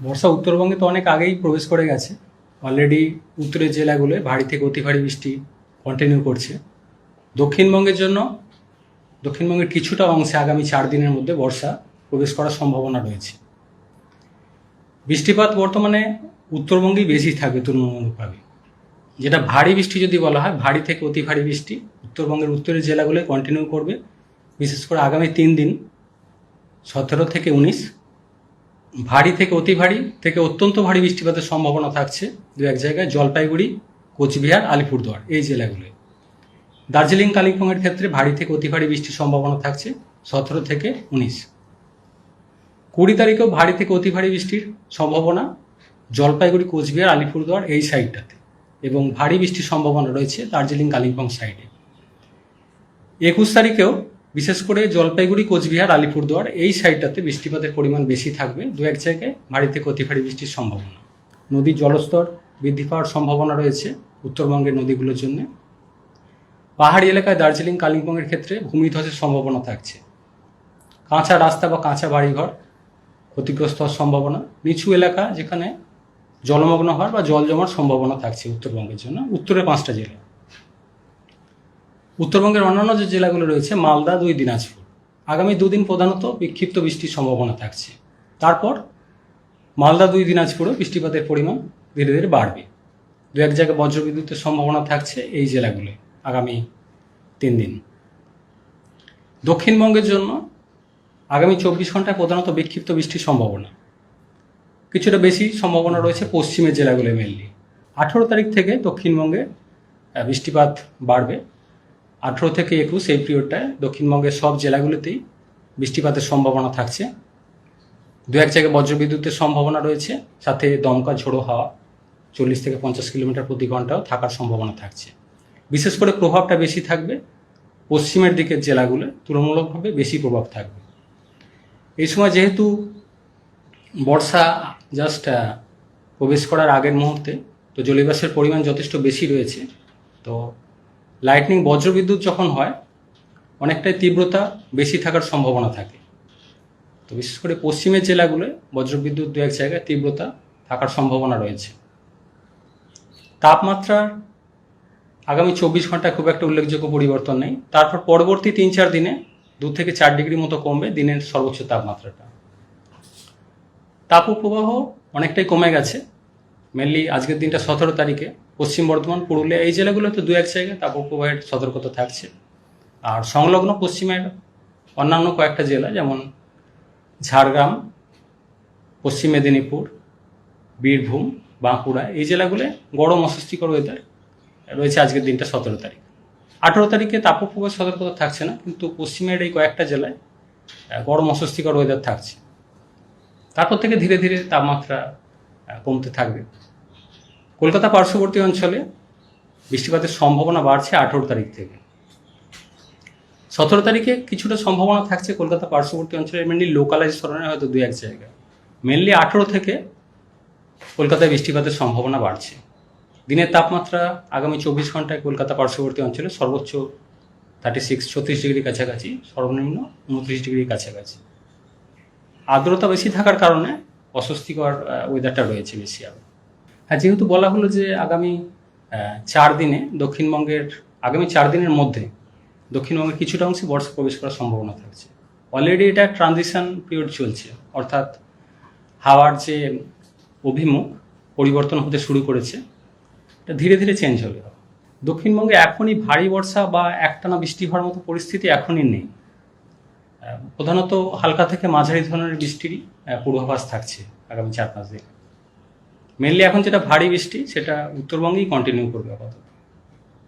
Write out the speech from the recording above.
বর্ষা উত্তরবঙ্গে তো অনেক আগেই প্রবেশ করে গেছে। অলরেডি উত্তরের জেলাগুলোয় ভারী থেকে অতি ভারী বৃষ্টি কন্টিনিউ করছে। দক্ষিণবঙ্গের জন্য, দক্ষিণবঙ্গের কিছুটা অংশে আগামী চার দিনের মধ্যে বর্ষা প্রবেশ করার সম্ভাবনা রয়েছে। বৃষ্টিপাত বর্তমানে উত্তরবঙ্গেই বেশি থাকবে তুলনামূলকভাবে। যেটা ভারী বৃষ্টি যদি বলা হয়, ভারী থেকে অতি ভারী বৃষ্টি উত্তরবঙ্গের উত্তরের জেলাগুলোয় কন্টিনিউ করবে। বিশেষ করে আগামী তিন দিন, সতেরো থেকে উনিশ ভারী থেকে অতি ভারী থেকে অত্যন্ত ভারী বৃষ্টিপাতের সম্ভাবনা থাকছে দু এক জায়গায়, জলপাইগুড়ি, কোচবিহার, আলিপুরদুয়ার, এই জেলাগুলোয়। দার্জিলিং, কালিম্পংয়ের ক্ষেত্রে ভারী থেকে অতি ভারী বৃষ্টির সম্ভাবনা থাকছে সতেরো থেকে উনিশ। কুড়ি তারিখেও ভারী থেকে অতি ভারী বৃষ্টির সম্ভাবনা জলপাইগুড়ি, কোচবিহার, আলিপুরদুয়ার এই সাইডটাতে এবং ভারী বৃষ্টির সম্ভাবনা রয়েছে দার্জিলিং, কালিম্পং সাইডে। একুশ তারিখেও বিশেষ করে জলপাইগুড়ি, কোচবিহার, আলিপুরদুয়ার, এই সাইডটাতে বৃষ্টিপাতের পরিমাণ বেশি থাকবে। দু এক জায়গায় ভারী থেকে ভারী বৃষ্টির সম্ভাবনা। নদীর জলস্তর বৃদ্ধি পাওয়ার সম্ভাবনা রয়েছে উত্তরবঙ্গের নদীগুলোর জন্য। পাহাড়ি এলাকায় দার্জিলিং, কালিম্পংয়ের ক্ষেত্রে ভূমিধ্বসের সম্ভাবনা থাকছে। কাঁচা রাস্তা বা কাঁচা বাড়িঘর ক্ষতিগ্রস্ত হওয়ার সম্ভাবনা। নিচু এলাকা যেখানে জলমগ্ন হওয়ার বা জল জমার সম্ভাবনা থাকছে উত্তরবঙ্গের জন্য। উত্তরের পাঁচটা জেলা। উত্তরবঙ্গের অন্যান্য যে জেলাগুলো রয়েছে, মালদা, দুই দিনাজপুর। আগামী দুদিন প্রধানত বিক্ষিপ্ত বৃষ্টির সম্ভাবনা থাকছে। তারপর মালদা, দুই দিনাজপুরে বৃষ্টিপাতের পরিমাণ ধীরে ধীরে বাড়বে। দু এক জায়গায় বজ্রবিদ্যুতের সম্ভাবনা থাকছে এই জেলাগুলোয় আগামী তিন দিন। দক্ষিণবঙ্গের জন্য আগামী চব্বিশ ঘন্টায় প্রধানত বিক্ষিপ্ত বৃষ্টির সম্ভাবনা। কিছুটা বেশি সম্ভাবনা রয়েছে পশ্চিমের জেলাগুলোয় মেনলি আঠেরো তারিখ থেকে দক্ষিণবঙ্গে বৃষ্টিপাত বাড়বে। আঠেরো থেকে একুশ এই পিরিয়ডটায় দক্ষিণবঙ্গের সব জেলাগুলোতেই বৃষ্টিপাতের সম্ভাবনা থাকছে। দু এক জায়গায় বজ্রবিদ্যুতের সম্ভাবনা রয়েছে, সাথে দমকা ঝোড়ো হাওয়া, চল্লিশ থেকে পঞ্চাশ কিলোমিটার প্রতি ঘন্টাও থাকার সম্ভাবনা থাকছে। বিশেষ করে প্রভাবটা বেশি থাকবে পশ্চিমের দিকের জেলাগুলো তুলনামূলকভাবে বেশি প্রভাব থাকবে। এই সময় যেহেতু বর্ষা জাস্ট প্রবেশ করার আগের মুহূর্তে, তো জলীয়বাষ্পের পরিমাণ যথেষ্ট বেশি রয়েছে, তো লাইটনিং বজ্রবিদ্যুৎ যখন হয়, অনেকটাই তীব্রতা বেশি থাকার সম্ভাবনা থাকে। তো বিশেষ করে পশ্চিমের জেলাগুলোয় বজ্রবিদ্যুৎ দু এক জায়গায় তীব্রতা থাকার সম্ভাবনা রয়েছে। তাপমাত্রার আগামী চব্বিশ ঘন্টায় খুব একটা উল্লেখযোগ্য পরিবর্তন নেই। তারপর পরবর্তী তিন চার দিনে দু থেকে চার ডিগ্রি মতো কমবে দিনের সর্বোচ্চ তাপমাত্রাটা। তাপপ্রবাহ অনেকটাই কমে গেছে। মেনলি আজকের দিনটা সতেরো তারিখে। পশ্চিম বর্ধমান, পুরুলিয়া এই জেলাগুলোতে দু এক জায়গায় তাপপ্রবাহের সতর্কতা থাকছে। আর সংলগ্ন পশ্চিমের অন্যান্য কয়েকটা জেলা যেমন ঝাড়গ্রাম, পশ্চিম মেদিনীপুর, বীরভূম, বাঁকুড়া এই জেলাগুলো গরম অস্বস্তিকর ওয়েদার রয়েছে আজকের দিনটা সতেরো তারিখ। আঠেরো তারিখে তাপপ্রবাহ সতর্কতা থাকছে না, কিন্তু পশ্চিমের এই কয়েকটা জেলায় গরম অস্বস্তিকর ওয়েদার থাকছে। তারপর থেকে ধীরে ধীরে তাপমাত্রা কমতে থাকবে। কলকাতা পার্শ্ববর্তী অঞ্চলে বৃষ্টিপাতের সম্ভাবনা বাড়ছে আঠেরো তারিখ থেকে। সতেরো তারিখে কিছুটা সম্ভাবনা থাকছে কলকাতা পার্শ্ববর্তী অঞ্চলে মেনলি লোকালাইজ ধরনের হয়তো দু এক জায়গায় মেনলি আঠেরো থেকে কলকাতায় বৃষ্টিপাতের সম্ভাবনা বাড়ছে। দিনের তাপমাত্রা আগামী চব্বিশ ঘন্টায় কলকাতা পার্শ্ববর্তী অঞ্চলে সর্বোচ্চ থার্টি সিক্স ছত্রিশ ডিগ্রির কাছাকাছি, সর্বনিম্ন উনত্রিশ ডিগ্রির কাছাকাছি। আর্দ্রতা বেশি থাকার কারণে অস্বস্তিকর ওয়েদারটা রয়েছে বেশি আরও হ্যাঁ যেহেতু বলা হলো যে আগামী চার দিনে, দক্ষিণবঙ্গের, আগামী চার দিনের মধ্যে দক্ষিণবঙ্গের কিছুটা অংশে বর্ষা প্রবেশ করার সম্ভাবনা থাকছে। অলরেডি এটা ট্রানজিশন পিরিয়ড চলছে, অর্থাৎ হাওয়ার যে অভিমুখ পরিবর্তন হতে শুরু করেছে, এটা ধীরে ধীরে চেঞ্জ হবে। দক্ষিণবঙ্গে এখনই ভারী বর্ষা বা একটানা বৃষ্টি হওয়ার মতো পরিস্থিতি এখনই নেই। প্রধানত হালকা থেকে মাঝারি ধরনের বৃষ্টিরই পূর্বাভাস থাকছে আগামী চার পাঁচ দিন। মেনলি এখন যেটা ভারী বৃষ্টি সেটা উত্তরবঙ্গেই কন্টিনিউ করবে আপাতত।